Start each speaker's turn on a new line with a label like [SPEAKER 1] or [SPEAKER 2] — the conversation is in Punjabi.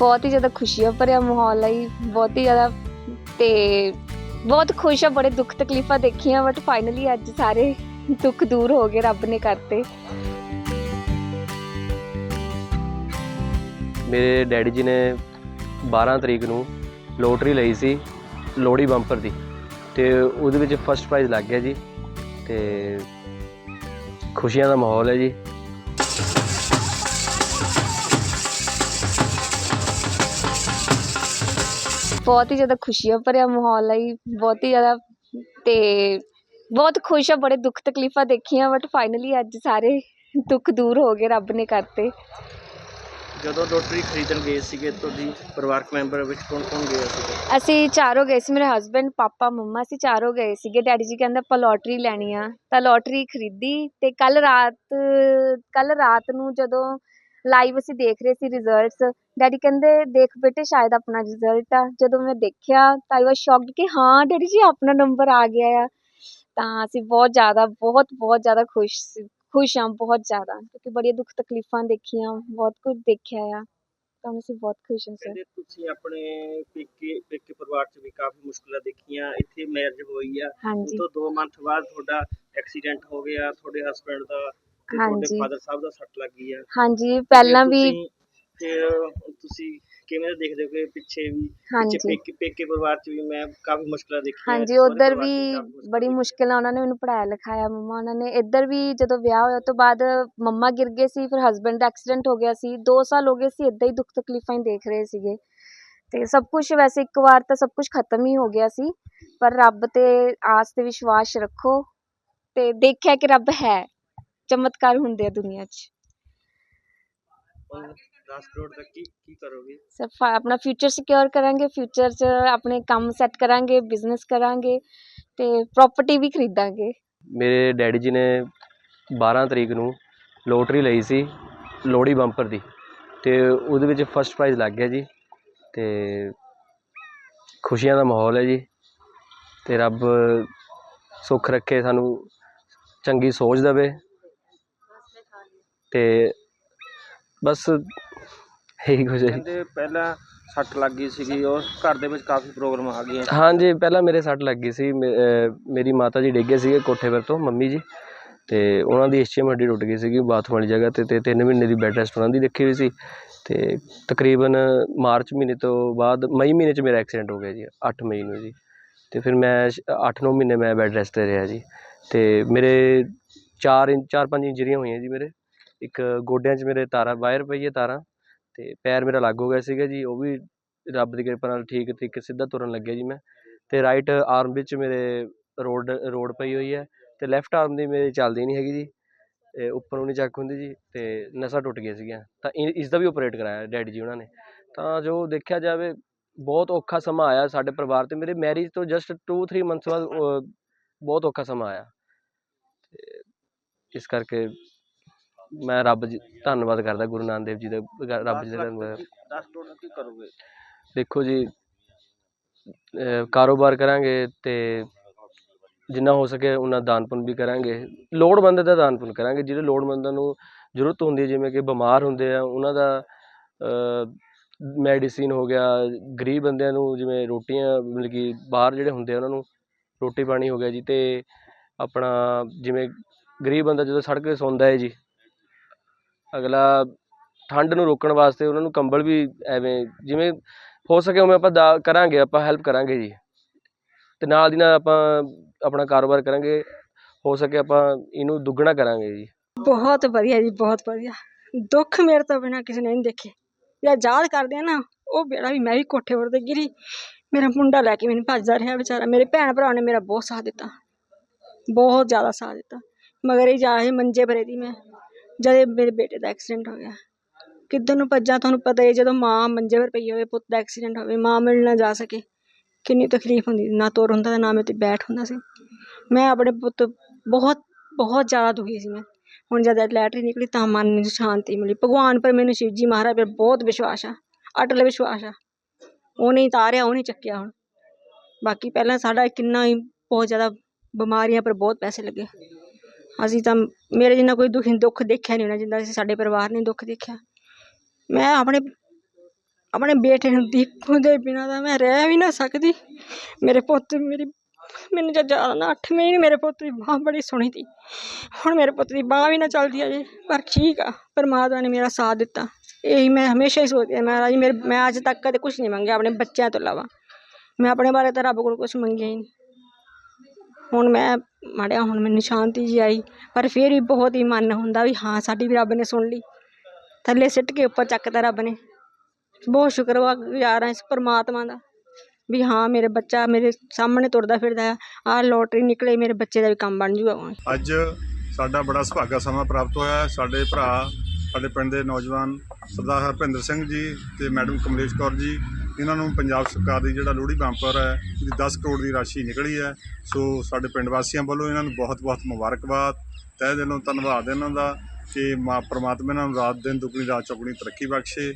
[SPEAKER 1] ਬਹੁਤ ਹੀ ਜ਼ਿਆਦਾ ਖੁਸ਼ੀਆਂ ਭਰਿਆ ਮਾਹੌਲ ਹੈ ਜੀ, ਬਹੁਤ ਹੀ ਜ਼ਿਆਦਾ ਤੇ ਬਹੁਤ ਖੁਸ਼ ਆ ਬੜੇ ਦੁੱਖ ਤਕਲੀਫਾਂ ਦੇਖੀਆਂ ਬਟ ਫਾਈਨਲੀ ਅੱਜ ਸਾਰੇ ਦੁੱਖ ਦੂਰ ਹੋ ਗਏ ਰੱਬ ਨੇ ਕਰਤੇ।
[SPEAKER 2] ਮੇਰੇ ਡੈਡੀ ਜੀ ਨੇ 12 ਤਰੀਕ ਨੂੰ ਲੋਟਰੀ ਲਈ ਸੀ ਲੋਹੜੀ ਬੰਪਰ ਦੀ ਤੇ ਉਹਦੇ ਵਿੱਚ ਫਸਟ ਪ੍ਰਾਈਜ਼ ਲੱਗ ਗਿਆ ਜੀ ਤੇ ਖੁਸ਼ੀਆਂ ਦਾ ਮਾਹੌਲ ਹੈ ਜੀ।
[SPEAKER 1] ਬਹੁਤ ਹੀ ਜ਼ਿਆਦਾ ਖੁਸ਼ੀਆਂ ਭਰਿਆ ਮਾਹੌਲ ਹੈ ਜੀ, ਬਹੁਤ ਹੀ ਜ਼ਿਆਦਾ ਤੇ ਬਹੁਤ ਖੁਸ਼ ਆ ਬੜੇ ਦੁੱਖ ਤਕਲੀਫਾਂ ਦੇਖੀਆਂ ਬਟ ਫਾਈਨਲੀ ਅੱਜ ਸਾਰੇ ਦੁੱਖ ਦੂਰ ਹੋ ਗਏ ਰੱਬ ਨੇ ਕਰਤੇ
[SPEAKER 3] ਜਦੋਂ ਲੋਟਰੀ ਖਰੀਦਣ ਗਏ ਸੀਗੇ ਤੁਹਾਡੀ ਪਰਿਵਾਰਕ ਮੈਂਬਰ ਵਿੱਚ ਕੌਣ ਕੌਣ ਗਏ ਸੀਗੇ?
[SPEAKER 1] ਅਸੀਂ ਚਾਰੋਂ ਗਏ ਸੀ ਮੇਰੇ ਹਸਬੰਡ ਪਾਪਾ ਮੰਮਾ ਅਸੀਂ ਚਾਰੋਂ ਗਏ ਸੀਗੇ। ਡੈਡੀ ਜੀ ਕਹਿੰਦੇ ਆਪਾਂ ਲੋਟਰੀ ਲੈਣੀ ਆ। ਤਾਂ ਲੋਟਰੀ ਖਰੀਦੀ ਤੇ ਕੱਲ ਰਾਤ ਕੱਲ ਰਾਤ ਨੂੰ ਜਦੋਂ ਲਾਈਵ ਅਸੀਂ ਦੇਖ ਰਹੇ ਸੀ ਰਿਜ਼ਲਟਸ ਡੈਡੀ ਕਹਿੰਦੇ ਦੇਖ ਬੇਟੇ ਸ਼ਾਇਦ ਆਪਣਾ ਰਿਜ਼ਲਟ ਆ। ਜਦੋਂ ਮੈਂ ਦੇਖਿਆ ਤਾਂ ਆਈ ਵਾਸ ਸ਼ੌਕਡ ਕਿ ਹਾਂ ਡੈਡੀ ਜੀ ਆਪਣਾ ਨੰਬਰ ਆ ਗਿਆ ਆ। ਤਾਂ ਅਸੀਂ ਬਹੁਤ ਜ਼ਿਆਦਾ ਬਹੁਤ ਬਹੁਤ ਜ਼ਿਆਦਾ ਖੁਸ਼ ਖੁਸ਼ ਹਾਂ ਬਹੁਤ ਜ਼ਿਆਦਾ। ਕਿਉਂਕਿ ਬੜੀਆਂ ਦੁੱਖ ਤਕਲੀਫਾਂ ਦੇਖੀਆਂ ਬਹੁਤ ਕੁਝ ਦੇਖਿਆ ਆ। ਤਾਂ ਅਸੀਂ ਬਹੁਤ ਖੁਸ਼ ਹਾਂ ਸਰ
[SPEAKER 3] ਤੁਸੀਂ ਆਪਣੇ ਪੇਕੇ ਪੇਕੇ ਪਰਿਵਾਰ 'ਚ ਵੀ ਕਾਫੀ ਮੁਸ਼ਕਲਾਂ ਦੇਖੀਆਂ। ਇੱਥੇ ਮੈਰਿਜ ਹੋਈ ਆ।
[SPEAKER 1] ਹਾਂਜੀ।
[SPEAKER 3] ਤੋਂ 2 ਮੰਥ ਬਾਅਦ ਤੁਹਾਡਾ ਐਕਸੀਡੈਂਟ ਹੋ ਗਿਆ। ਤੁਹਾਡੇ ਹਸਬੰਡ ਦਾ ਤੇ ਤੁਹਾਡੇ
[SPEAKER 1] ਹਾਂਜੀ।
[SPEAKER 3] ਫਾਦਰ ਸਾਹਿਬ ਦਾ ਸੱਟ ਲੱਗੀ ਆ?
[SPEAKER 1] ਹਾਂਜੀ ਪਹਿਲਾਂ ਵੀ
[SPEAKER 3] ਤੁਸੀਂ- ਕਿਵੇਂ ਦੇਖਦੇ ਹੋ ਕਿ ਪਿੱਛੇ ਵੀ ਪਿੱਛੇ
[SPEAKER 1] ਹਾਂਜੀ।
[SPEAKER 3] ਪੇਕੇ ਪੇਕੇ ਪਰਿਵਾਰ 'ਚ ਵੀ ਮੈਂ ਕਾਫੀ ਮੁਸ਼ਕਲਾਂ ਦੇਖੀਆਂ
[SPEAKER 1] ਹਾਂਜੀ
[SPEAKER 3] ਸਹੁਰੇ
[SPEAKER 1] ਉਧਰ
[SPEAKER 3] ਪਰਿਵਾਰ 'ਚ
[SPEAKER 1] ਵੀ
[SPEAKER 3] ਕਾਫੀ ਮੁਸ਼ਕਲਾਂ
[SPEAKER 1] ਬੜੀ ਮੁਸ਼ਕਿਲ ਨਾਲ ਉਹਨਾਂ ਨੇ ਮੈਨੂੰ ਪੜਾਇਆ ਲਿਖਾਇਆ ਮੰਮਾ ਉਹਨਾਂ ਨੇ ਇੱਧਰ ਵੀ ਜਦੋਂ ਵਿਆਹ ਹੋਇਆ ਤੋਂ ਬਾਅਦ ਮੰਮਾ ਗਿਰ ਗਏ ਸੀ ਫਿਰ ਹਸਬੰਡ ਦਾ ਐਕਸੀਡੈਂਟ ਹੋ ਗਿਆ ਸੀ 2 ਸਾਲ ਹੋ ਗਏ ਸੀ ਇਦਾਂ ਹੀ ਦੁੱਖ ਤਕਲੀਫਾਂ ਹੀ ਦੇਖ ਰਹੇ ਸੀਗੇ। ਤੇ ਸਭ ਕੁਝ ਵੈਸੇ ਇੱਕ ਵਾਰ ਤਾਂ ਸਭ ਕੁਝ ਖਤਮ ਹੀ ਹੋ ਗਿਆ ਸੀ ਪਰ ਰੱਬ ਤੇ ਆਸ ਤੇ ਵਿਸ਼ਵਾਸ ਰੱਖੋ ਤੇ ਦੇਖਿਆ ਕਿ ਰੱਬ ਹੈ। ਚਮਤਕਾਰ ਹੁੰਦੇ ਆ ਦੁਨੀਆ 'ਚ।
[SPEAKER 3] ਹੁਣ 10 ਕਰੋੜ ਦਾ ਕੀ ਕੀ ਕਰੋਗੇ?
[SPEAKER 1] ਸਿਰਫ ਆਪਣਾ ਫਿਊਚਰ ਸਿਕਿਉਰ ਕਰਾਂਗੇ ਫਿਊਚਰ 'ਚ ਆਪਣੇ ਕੰਮ ਸੈੱਟ ਕਰਾਂਗੇ ਬਿਜ਼ਨਸ ਕਰਾਂਗੇ ਤੇ ਪ੍ਰਾਪਰਟੀ ਵੀ ਖਰੀਦਾਂਗੇ।
[SPEAKER 2] ਮੇਰੇ ਡੈਡੀ ਜੀ ਨੇ 12 ਤਰੀਕ ਨੂੰ ਲੋਟਰੀ ਲਈ ਸੀ ਲੋਹੜੀ ਬੰਪਰ ਦੀ ਤੇ ਉਹਦੇ ਵਿੱਚ ਫਸਟ ਪ੍ਰਾਈਜ਼ ਲੱਗ ਗਿਆ ਜੀ ਤੇ ਖੁਸ਼ੀਆਂ ਦਾ ਮਾਹੌਲ ਹੈ ਜੀ ਤੇ ਰੱਬ ਸੁੱਖ ਰੱਖੇ ਸਾਨੂੰ ਚੰਗੀ ਸੋਚ ਦੇਵੇ। ਤੇ ਬਸ ਇਹੀ ਕੁਝ ਹੈ।
[SPEAKER 3] ਕਹਿੰਦੇ ਪਹਿਲਾਂ ਸੱਟ ਲੱਗ ਗਈ ਸੀਗੀ ਔਰ ਘਰ ਦੇ ਵਿੱਚ ਕਾਫੀ ਪ੍ਰੋਬਲਮ ਆ ਗਈਆਂ।
[SPEAKER 2] ਹਾਂਜੀ ਪਹਿਲਾਂ ਮੇਰੇ ਸੱਟ ਲੱਗ ਗਈ ਸੀ ਮੇ- ਅਹ ਮੇਰੀ ਮਾਤਾ ਜੀ ਡਿੱਗੇ ਸੀਗੇ ਕੋਠੇ ਪਰ ਤੋਂ ਮੰਮੀ ਜੀ। ਤੇ ਉਹਨਾਂ ਦੀ ਇਸਚੀਅਮ ਹੱਡੀ ਟੁੱਟ ਗਈ ਸੀਗੀ ਬਾਥਰੂਮ ਵਾਲੀ ਜਗ੍ਹਾ ਤੇ ਤੇ 3 ਮਹੀਨੇ ਦੀ ਬੈੱਡ ਰੈਸਟ ਉਹਨਾਂ ਦੀ ਰੱਖੀ ਹੋਈ ਸੀ। ਤੇ ਤਕਰੀਬਨ ਮਾਰਚ ਮਹੀਨੇ ਤੋਂ ਬਾਅਦ ਮਈ ਮਹੀਨੇ 'ਚ ਮੇਰਾ ਐਕਸੀਡੈਂਟ ਹੋ ਗਿਆ ਜੀ 8 ਮਈ ਨੂੰ ਜੀ। ਤੇ ਫਿਰ ਮੈਂ 8-9 ਮਹੀਨੇ ਮੈਂ ਬੈੱਡ ਰੈਸਟ ਤੇ ਰਿਹਾ ਜੀ। ਤੇ ਮੇਰੇ 4 ਇੰਚ 4-5 ਇੰਜਰੀਆਂ ਹੋਈਆਂ ਜੀ ਮੇਰੇ। ਇੱਕ ਗੋਡਿਆਂ 'ਚ ਮੇਰੇ ਤਾਰਾਂ, ਵਾਇਰ ਪਈ ਹੈ ਤਾਰਾਂ ਅਤੇ ਪੈਰ ਮੇਰਾ ਲੱਗ ਹੋ ਗਿਆ ਸੀਗਾ ਜੀ, ਉਹ ਵੀ ਰੱਬ ਦੀ ਕਿਰਪਾ ਨਾਲ ਠੀਕ ਤਰੀਕੇ ਸਿੱਧਾ ਤੁਰਨ ਲੱਗਿਆ ਜੀ ਮੈਂ ਅਤੇ ਰਾਈਟ ਆਰਮ ਵਿੱਚ ਮੇਰੇ ਰੋਡ ਰੋਡ ਪਈ ਹੋਈ ਹੈ ਅਤੇ ਲੈਫਟ ਆਰਮ ਦੀ ਮੇਰੀ ਚੱਲਦੀ ਨਹੀਂ ਹੈਗੀ ਜੀ ਤੇ ਉੱਪਰੋਂ ਨਹੀਂ ਚੱਕ ਹੁੰਦੀ ਜੀ ਅਤੇ ਨਸਾਂ ਟੁੱਟ ਗਈਆਂ ਸੀਗੀਆਂ, ਤਾਂ ਇ- ਇਸ ਦਾ ਵੀ ਓਪਰੇਟ ਕਰਾਇਆ ਡੈਡੀ ਜੀ ਉਹਨਾਂ ਨੇ ਤਾਂ ਜੋ ਦੇਖਿਆ ਜਾਵੇ ਬਹੁਤ ਔਖਾ ਸਮਾਂ ਆਇਆ ਸਾਡੇ ਪਰਿਵਾਰ ਤੇ, ਮੇਰੇ ਮੈਰਿਜ ਤੋਂ ਜਸਟ 2-3 ਮੰਥਸ ਬਾਅਦ ਬਹੁਤ ਔਖਾ ਸਮਾਂ ਆਇਆ ਤੇ ਇਸ ਕਰਕੇ ਮੈਂ ਰੱਬ ਜੀ ਧੰਨਵਾਦ ਕਰਦਾ ਗੁਰੂ ਨਾਨਕ ਦੇਵ ਜੀ ਦਾ ਗ- ਰੱਬ ਜੀ ਦਾ ਧੰਨਵਾਦ
[SPEAKER 3] 10 ਕਰੋੜ ਦਾ ਕੀ ਕਰੋਗੇ?
[SPEAKER 2] ਦੇਖੋ ਜੀ ਅਹ ਕਾਰੋਬਾਰ ਕਰਾਂਗੇ ਤੇ ਜਿੰਨਾ ਹੋ ਸਕੇ ਉਹਨਾਂ ਦਾਨ ਪੁੰਨ ਵੀ ਕਰਾਂਗੇ। ਲੋੜਵੰਦ ਦਾ ਦਾਨ ਪੁੰਨ ਕਰਾਂਗੇ ਜਿਹੜੇ ਲੋੜਵੰਦਾਂ ਨੂੰ ਜ਼ਰੂਰਤ ਹੁੰਦੀ ਹੈ ਜਿਵੇਂ ਕਿ ਬਿਮਾਰ ਹੁੰਦੇ ਆ ਉਹਨਾਂ ਦਾ ਮੈਡੀਸਿਨ ਹੋ ਗਿਆ ਗਰੀਬ ਬੰਦਿਆਂ ਨੂੰ ਜਿਵੇਂ ਰੋਟੀਆਂ ਮਤਲਬ ਕਿ ਬਾਹਰ ਜਿਹੜੇ ਹੁੰਦੇ ਆ ਉਹਨਾਂ ਨੂੰ ਰੋਟੀ ਪਾਣੀ ਹੋ ਗਿਆ ਜੀ ਤੇ ਆਪਣਾ ਜਿਵੇਂ ਗਰੀਬ ਬੰਦਾ ਜਦੋਂ ਸੜਕ 'ਤੇ ਸੌਂਦਾ ਹੈ ਜੀ ਅਗਲਾ ਠੰਡ ਨੂੰ ਰੋਕਣ ਵਾਸਤੇ ਉਹਨਾਂ ਨੂੰ ਕੰਬਲ ਵੀ ਐਵੇਂ ਜਿਵੇਂ ਹੋ ਸਕੇ ਉਵੇਂ ਆਪਾਂ ਦਾ ਕਰਾਂਗੇ, ਆਪਾਂ ਹੈਲਪ ਕਰਾਂਗੇ ਜੀ। ਤੇ ਨਾਲ ਦੀ ਨਾਲ ਆਪਾਂ ਆਪਣਾ ਕਾਰੋਬਾਰ ਕਰਾਂਗੇ, ਹੋ ਸਕੇ ਆਪਾਂ ਇਹਨੂੰ ਦੁੱਗਣਾ ਕਰਾਂਗੇ ਜੀ।
[SPEAKER 4] ਬਹੁਤ ਵਧੀਆ ਜੀ, ਬਹੁਤ ਵਧੀਆ। ਦੁੱਖ ਮੇਰੇ ਤੋਂ ਬਿਨਾ ਕਿਸੇ ਨੇ ਨਹੀਂ ਦੇਖੇ। ਜਾਂ ਯਾਦ ਕਰਦੇ ਆ ਨਾ, ਉਹ ਬੇੜਾ ਵੀ ਮੈਂ ਵੀ ਕੋਠੇ ਪਰ ਤੇ ਗਿਰੀ। ਮੇਰਾ ਮੁੰਡਾ ਲੈ ਕੇ ਮੈਨੂੰ ਭੱਜਦਾ ਰਿਹਾ ਵਿਚਾਰਾ। ਮੇਰੇ ਭੈਣ ਭਰਾ ਨੇ ਮੇਰਾ ਬਹੁਤ ਸਾਥ ਦਿੱਤਾ। ਬਹੁਤ ਜ਼ਿਆਦਾ ਸਾਥ ਦਿੱਤਾ। ਮਗਰ ਇਹ ਜਾ ਇਹ ਮੰਜੇ ਭਰੇ ਦੀ ਮੈਂ। ਜਦ ਮੇਰੇ ਬੇਟੇ ਦਾ ਐਕਸੀਡੈਂਟ ਹੋ ਗਿਆ। ਕਿੱਧਰ ਨੂੰ ਭੱਜਾਂ ਤੁਹਾਨੂੰ ਪਤਾ ਹੀ ਜਦੋਂ ਮਾਂ ਮੰਜੇ ਪਰ ਪਈ ਹੋਵੇ, ਪੁੱਤ ਦਾ ਐਕਸੀਡੈਂਟ ਹੋਵੇ, ਮਾਂ ਮਿਲਣ ਨਾ ਜਾ ਸਕੇ। ਕਿੰਨੀ ਤਕਲੀਫ ਹੁੰਦੀ ਸੀ। ਨਾ ਤੁਰ ਹੁੰਦਾ ਨਾ ਮੇਰੇ ਤੇ ਬੈਠ ਹੁੰਦਾ ਸੀ। ਮੈਂ ਆਪਣੇ ਪੁੱਤ ਬਹੁਤ ਬਹੁਤ ਜ਼ਿਆਦਾ ਦੁਖੀ ਸੀ ਮੈਂ। ਹੁਣ ਜਦ ਲੈਟਰੀ ਨਿਕਲੀ ਤਾਂ ਮਨ ਨੂੰ ਸ਼ਾਂਤੀ ਮਿਲੀ। ਭਗਵਾਨ ਪਰ ਮੈਨੂੰ ਸ਼ਿਵ ਜੀ ਮਹਾਰਾਜ ਪਰ ਬਹੁਤ ਵਿਸ਼ਵਾਸ ਆ, ਅਟਲ ਵਿਸ਼ਵਾਸ ਆ। ਉਹਨੇ ਹੀ ਤਾਰਿਆ, ਉਹਨੇ ਚੱਕਿਆ ਹੁਣ। ਬਾਕੀ ਪਹਿਲਾਂ ਸਾਡਾ ਕਿੰਨਾ ਹੀ ਬਹੁਤ ਜ਼ਿਆਦਾ ਬਿਮਾਰੀਆਂ ਪਰ ਬਹੁਤ ਪੈਸੇ ਲੱਗੇ। ਅਸੀਂ ਤਾਂ ਮੇਰੇ ਜਿੰਨਾ ਕੋਈ ਦੁੱਖ ਦੁੱਖ ਦੇਖਿਆ ਨਹੀਂ ਹੋਣਾ ਜਿੰਨਾ ਅਸੀਂ ਸਾਡੇ ਪਰਿਵਾਰ ਨੇ ਦੁੱਖ ਦੇਖਿਆ। ਮੈਂ ਆਪਣੇ ਆਪਣੇ ਬੇਟੇ ਨੂੰ ਦੀਪੂ ਦੇ ਬਿਨਾਂ ਤਾਂ ਮੈਂ ਰਹਿ ਵੀ ਨਾ ਸਕਦੀ। ਮੇਰੇ ਪੁੱਤ ਮੇਰੀ, ਮੈਨੂੰ ਜਦ ਜ਼ਿਆਦਾ ਨਾ ਅੱਠ ਮਹੀਨੇ ਮੇਰੇ ਪੁੱਤ ਦੀ ਬਾਂਹ ਬੜੀ ਸੋਹਣੀ ਸੀ। ਹੁਣ ਮੇਰੇ ਪੁੱਤ ਦੀ ਬਾਂਹ ਵੀ ਨਾ ਚੱਲਦੀ ਅਜੇ ਪਰ ਠੀਕ ਆ, ਪਰਮਾਤਮਾ ਨੇ ਮੇਰਾ ਸਾਥ ਦਿੱਤਾ। ਇਹੀ ਮੈਂ ਹਮੇਸ਼ਾ ਹੀ ਸੋਚਦੀ ਹਾਂ, ਮਹਾਰਾਜ ਮੇਰੇ, ਮੈਂ ਅੱਜ ਤੱਕ ਕਦੇ ਕੁਝ ਨਹੀਂ ਮੰਗਿਆ ਆਪਣੇ ਬੱਚਿਆਂ ਤੋਂ ਇਲਾਵਾ। ਮੈਂ ਆਪਣੇ ਬਾਰੇ ਤਾਂ ਰੱਬ ਕੋਲ ਕੁਝ ਮੰਗਿਆ ਹੀ ਨਹੀਂ। ਹੁਣ ਮੈਂ ਮਾੜਿਆ ਹੁਣ ਮੈਨੂੰ ਸ਼ਾਂਤੀ ਜੀ ਆਈ, ਪਰ ਫਿਰ ਵੀ ਬਹੁਤ ਹੀ ਮਨ ਹੁੰਦਾ ਵੀ ਹਾਂ, ਸਾਡੀ ਵੀ ਰੱਬ ਨੇ ਸੁਣ ਲਈ। ਥੱਲੇ ਸਿੱਟ ਕੇ ਉੱਪਰ ਚੱਕਤਾ ਰੱਬ ਨੇ। ਬਹੁਤ ਸ਼ੁਕਰਗੁਜ਼ਾਰ ਹਾਂ ਇਸ ਪਰਮਾਤਮਾ ਦਾ ਵੀ ਹਾਂ, ਮੇਰੇ ਬੱਚਾ ਮੇਰੇ ਸਾਹਮਣੇ ਤੁਰਦਾ ਫਿਰਦਾ ਆ। ਆਹ ਲੋਟਰੀ ਨਿਕਲੇ, ਮੇਰੇ ਬੱਚੇ ਦਾ ਵੀ ਕੰਮ ਬਣ ਜੂਗਾ।
[SPEAKER 5] ਅੱਜ ਸਾਡਾ ਬੜਾ ਸੁਭਾਗਾ ਸਮਾਂ ਪ੍ਰਾਪਤ ਹੋਇਆ। ਸਾਡੇ ਭਰਾ ਸਾਡੇ ਪਿੰਡ ਦੇ ਨੌਜਵਾਨ ਸਰਦਾਰ ਹਰਪਿੰਦਰ ਸਿੰਘ ਜੀ ਤੇ ਮੈਡਮ ਕਮਲੇਸ਼ ਕੌਰ ਜੀ, ਇਹਨਾਂ ਨੂੰ ਪੰਜਾਬ ਸਰਕਾਰ ਦੀ ਜਿਹੜਾ ਲੋਹੜੀ ਬੰਪਰ ਹੈ, ਉਹਦੀ 10 ਕਰੋੜ ਦੀ ਰਾਸ਼ੀ ਨਿਕਲੀ ਹੈ। ਸੋ ਸਾਡੇ ਪਿੰਡ ਵਾਸੀਆਂ ਵੱਲੋਂ ਇਹਨਾਂ ਨੂੰ ਬਹੁਤ-ਬਹੁਤ ਮੁਬਾਰਕਬਾਦ। ਤਹਿ ਦਿਲੋਂ ਧੰਨਵਾਦ ਇਹਨਾਂ ਦਾ ਕਿ ਮਾ, ਪ੍ਰਮਾਤਮਾ ਇਹਨਾਂ ਨੂੰ ਰਾਤ ਦਿਨ ਦੁੱਗਣੀ ਰਾਤ ਚੌਗਣੀ ਤਰੱਕੀ ਬਖਸ਼ੇ।